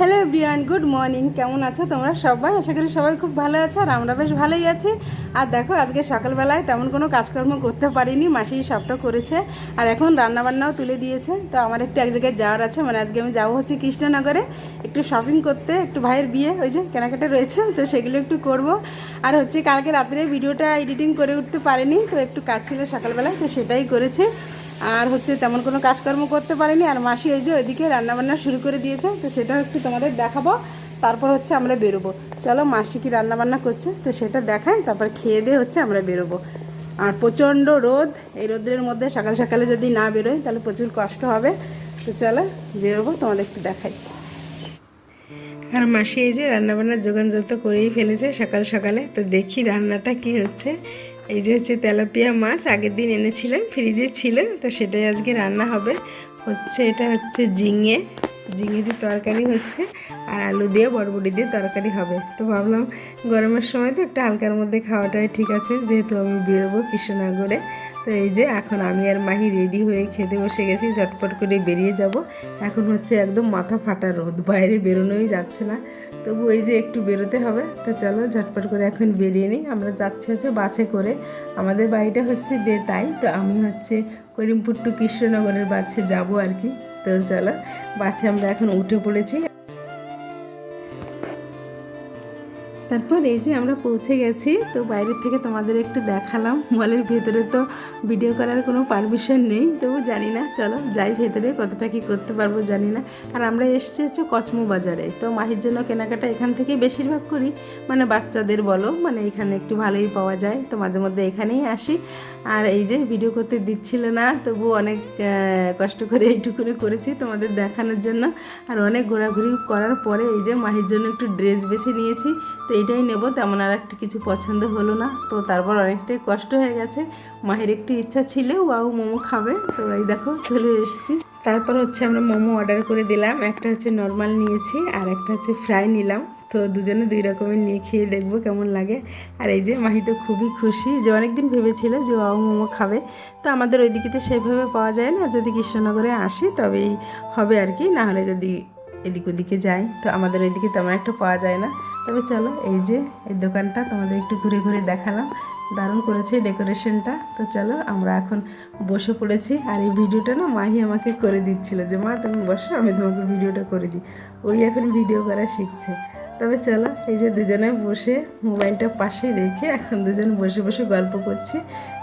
Hello everyone good morning কেমন আছো তোমরা সবাই? আশা করি সবাই খুব ভালো আছো আর আমরা বেশ ভালোই আছি। আর দেখো, আজকে সকালবেলায় তেমন কোনো কাজকর্ম করতে পারিনি, মাসি সবটা করেছে। আর এখন রান্নাবান্নাও তুলে দিয়েছে। তো আমার একটু এক জায়গায় যাওয়ার আছে মানে আজকে আমি যাব হচ্ছে কৃষ্ণনগরে একটু শপিং করতে, একটু ভাইয়ের বিয়ে, ওই যে কেনাকাটা রয়েছে, তো সেগুলো একটু করব। আর হচ্ছে কালকে রাত্রে ভিডিওটা এডিটিং করে উঠতে পারিনি, তো একটু কাজ ছিল সকালবেলায়, তো সেটাই করেছে। আর হচ্ছে তেমন কোনো কাজকর্ম করতে পারিনি, আর মাসি এই যে ওইদিকে রান্নাবান্না শুরু করে দিয়েছে, তো সেটাও একটু তোমাদের দেখাবো, তারপর হচ্ছে আমরা বেরোবো। চলো মাসি কি রান্নাবান্না করছে, তো সেটা দেখাই, তারপর খেয়ে দিয়ে হচ্ছে আমরা বেরোবো। আর প্রচণ্ড রোদ, এই রোদের মধ্যে সকাল সকালে যদি না বেরোই, তাহলে প্রচুর কষ্ট হবে। তো চলো বেরোবো, তোমাদের একটু দেখাই। আর মাসি এই যে রান্নাবান্নার যোগান যত করেই ফেলেছে সকাল সকালে, তো দেখি রান্নাটা কি হচ্ছে। এই যে হচ্ছে তেলাপিয়া মাছ, আগের দিন এনেছিলেন, ফ্রিজে ছিল তো সেটাই আজকে রান্না হবে। হচ্ছে এটা হচ্ছে ঝিঙে ঝিঙে দিয়ে তরকারি হচ্ছে, আর আলু দিয়ে বরবটি দিয়ে তরকারি হবে। তো ভাবলাম গরমের সময় তো একটা হালকার মধ্যে খাওয়াটাই ঠিক আছে, যেহেতু আমি বেরোবো কৃষ্ণনগরে। তো এই যে এখন আমি আর মাহি রেডি হয়ে খেতে বসে গেছি, ঝটপট করে বেরিয়ে যাব। এখন হচ্ছে একদম মাথা ফাটা রোদ, বাইরে বেরোনোই যাচ্ছে না। তবু এই যে একটু বেরোতে হবে, তো চলো ঝটপট করে এখন বেরিয়ে নিই। আমরা যাচ্ছি হচ্ছে বাসে করে। আমাদের বাড়িটা হচ্ছে বেতাই, তো আমি হচ্ছে করিমপুর টু কৃষ্ণনগরের বাসে যাব আর কি। তো চলো, বাসে আমরা এখন উঠে পড়েছি। তারপর এই যে আমরা পৌঁছে গেছি, তো বাইরের থেকে তোমাদের একটু দেখালাম। মলের ভেতরে তো ভিডিও করার কোনো পারমিশন নেই, তবু জানি না, চলো যাই ভেতরে কতটা কি করতে পারব জানি না। আর আমরা এসেছি হচ্ছে কচমো বাজারে, তো মাহির জন্য কেনাকাটা এখান থেকে বেশিরভাগ করি। মানে বাচ্চাদের বলো মানে এখানে একটু ভালোই পাওয়া যায়, তো মাঝে মধ্যে এখানেই আসি। আর এই যে ভিডিও করতে দিচ্ছিল না, তবু অনেক কষ্ট করে এইটুকুনি করেছি তোমাদের দেখানোর জন্য। আর অনেক ঘোরাঘুরি করার পরে এই যে মাহির জন্য একটু ড্রেস বেছে নিয়েছি, তো এটাই নেব, তেমন আর একটা কিছু পছন্দ হলো না। তো তারপর অনেকটাই কষ্ট হয়ে গেছে। মাহির একটু ইচ্ছা ছিল, ওয়াও, মোমো খাবে। তো এই দেখো, চলে এসেছি। তারপর হচ্ছে আমরা মোমো অর্ডার করে দিলাম। একটা হচ্ছে নর্মাল নিয়েছি, আর একটা হচ্ছে ফ্রাই নিলাম। তো দুজনে দুই রকমের নিয়ে খেয়ে দেখব কেমন লাগে। আর এই যে মাহি তো খুবই খুশি যে অনেকদিন ভেবেছিল যে ওয়াও, মোমো খাবে। তো আমাদের ওইদিকে তো সেভাবে পাওয়া যায় না। যদি কৃষ্ণনগরে আসি, তবেই হবে আর কি। না হলে যদি এদিক ওদিকে যাই, তো আমাদের ওইদিকে তেমন একটা পাওয়া যায় না। তবে চলো, এই যে এই দোকানটা তোমাদের একটু ঘুরে ঘুরে দেখালাম। দারুণ করেছে ডেকোরেশনটা। তো চলো, আমরা এখন বসে পড়েছি। আর এই ভিডিওটা না মাহি আমাকে করে দিচ্ছিল যে, মা, তুমি বসো, আমি তোমাকে ভিডিওটা করে দিই। ওই এখন ভিডিও করা শিখছে। তবে চলো, এই যে দুজনে বসে মোবাইলটা পাশে রেখে এখন দুজন বসে বসে গল্প করছি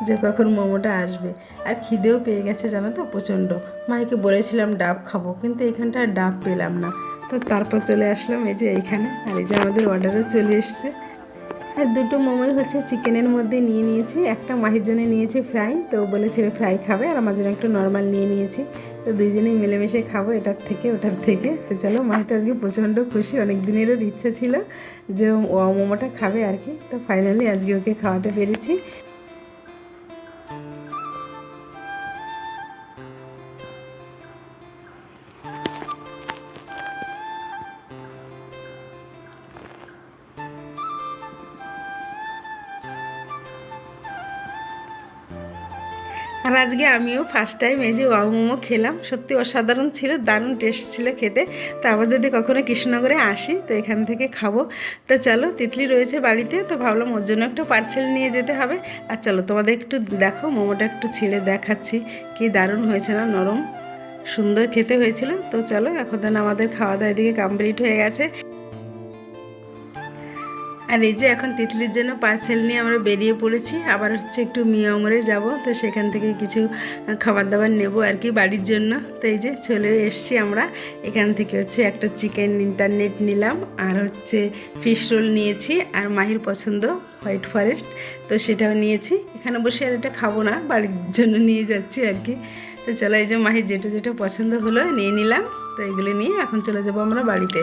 যে কখন মোমোটা আসবে। আর খিদেও পেয়ে গেছে জানো তো, প্রচণ্ড। মাইকে বলেছিলাম ডাব খাব, কিন্তু এখানটা ডাব পেলাম না। তো তারপর চলে আসলাম এই যে এইখানে, আর এই যে আমাদের অর্ডারও চলে এসছে। আর দুটো মোমোই হচ্ছে চিকেনের মধ্যে নিয়ে নিয়েছি। একটা মাহির জন্য নিয়েছি ফ্রাই তো বলেছিল ফ্রাই খাবে, আর আমার জন্য একটু নর্মাল নিয়ে নিয়েছি। তো দুইজনেই মিলেমিশে খাব এটার থেকে, ওটার থেকে। তো চলো মাহিতে আজকে প্রচণ্ড খুশি অনেক দিনেরও ইচ্ছা ছিল যে ও মোমোটা খাবে আর কি। তো ফাইনালি আজকে ওকে খাওয়াতে পেরেছি। আর আজকে আমিও ফার্স্ট টাইম এই যে ওয়াও মোমো খেলাম। সত্যি অসাধারণ ছিল, দারুণ টেস্ট ছিল খেতে। তো আবার যদি কখনো কৃষ্ণনগরে আসি, তো এখান থেকে খাব। তো চলো, তিতলি রয়েছে বাড়িতে, তো ভাবলাম ওর জন্য একটু পার্সেল নিয়ে যেতে হবে। আর চলো, তোমাদের একটু দেখো, মোমোটা একটু ছিঁড়ে দেখাচ্ছি। কি দারুণ হয়েছে না, নরম। সুন্দর খেতে হয়েছিল। তো চলো, এখন আমাদের খাওয়া দাওয়া এদিকে কমপ্লিট হয়ে গেছে। আর এই যে এখন তিতলির জন্য পার্সেল নিয়ে আমরা বেরিয়ে পড়েছি। আবার হচ্ছে একটু মিয়ামরে যাব। তো সেখান থেকে কিছু খাবার দাবার নেব আর কি বাড়ির জন্য। তো এই যে চলে এসছি আমরা। এখান থেকে হচ্ছে একটা চিকেন ইন্টারনেট নিলাম। আর হচ্ছে ফিশ রোল নিয়েছি। আর মাহির পছন্দ হোয়াইট ফরেস্ট। তো সেটাও নিয়েছি। এখানে বসে আর এটা খাব না, বাড়ির জন্য নিয়ে যাচ্ছি আর কি। তো চলো এই যে মাহির যেটা যেটা পছন্দ হলো নিয়ে নিলাম। তো এগুলো নিয়ে এখন চলে যাব আমরা বাড়িতে।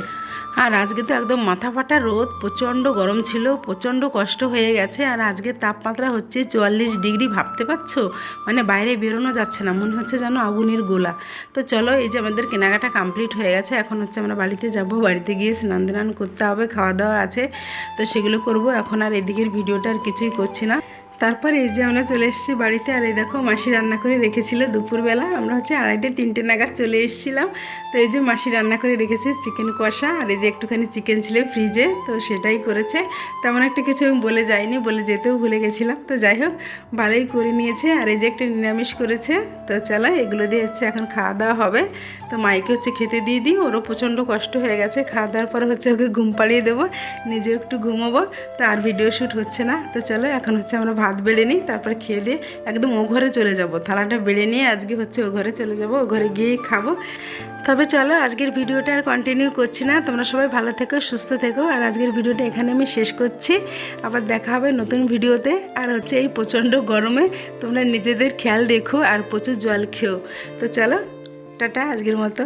আর আজকে তো একদম মাথা ফাটা রোদ, প্রচণ্ড গরম ছিল, প্রচণ্ড কষ্ট হয়ে গেছে, আর আজকে তাপমাত্রা হচ্ছে চুয়াল্লিশ ডিগ্রি, ভাবতে পারছ? মানে বাইরে বেরোনো যাচ্ছে না, মনে হচ্ছে যেন আগুনের গোলা। তো চলো, এই যে আমাদের কেনাকাটা কমপ্লিট হয়ে গেছে, এখন হচ্ছে আমরা বাড়িতে যাব, বাড়িতে গিয়ে স্নান দান করতে হবে, খাওয়া দাওয়া আছে, তো সেগুলো করব, এখন আর এদিকের ভিডিওটা আর কিছুই করছি না। তারপর এই যে আমরা চলে এসেছি বাড়িতে, আর এই দেখো মাসি রান্না করে রেখেছিল দুপুরবেলা। আমরা হচ্ছে আড়াইটে, তিনটে নাগাদ চলে এসেছিলাম। তো এই যে মাসি রান্না করে রেখেছে চিকেন কষা, আর এই যে একটুখানি চিকেন ছিল ফ্রিজে, তো সেটাই করেছে। তেমন একটা কিছু আমি বলে যাইনি, বলে যেতেও ভুলে গেছিলাম। তো যাই হোক ভালোই করে নিয়েছে, আর এই যে একটা নিরামিষ করেছে। তো চলো, এগুলো দিয়ে হচ্ছে এখন খাওয়া দাওয়া হবে। তো মাইকে হচ্ছে খেতে দিয়ে দিই, ওরও প্রচণ্ড কষ্ট হয়ে গেছে। খাওয়া দাওয়ার পরে হচ্ছে ওকে ঘুম পাড়িয়ে দেবো, নিজেও একটু ঘুমাবো, তো আর ভিডিও শ্যুট হচ্ছে না। তো চলো, এখন হচ্ছে আমরা ভাত বেড়ে নিই, তারপরে খেয়ে দিয়ে একদম ও ঘরে চলে যাব। থালাটা বেড়ে নিয়ে আজকে হচ্ছে ও ঘরে চলে যাব, ও ঘরে গিয়েই খাব। তবে চলো, আজকের ভিডিওটা আর কন্টিনিউ করছি না। তোমরা সবাই ভালো থেকো, সুস্থ থেকো। আর আজকের ভিডিওটা এখানে আমি শেষ করছি। আবার দেখা হবে নতুন ভিডিওতে। আর হচ্ছে এই প্রচণ্ড গরমে তোমরা নিজেদের খেয়াল রেখো আর প্রচুর জল খেও। তো চলো, টাটা, আজকের মতো।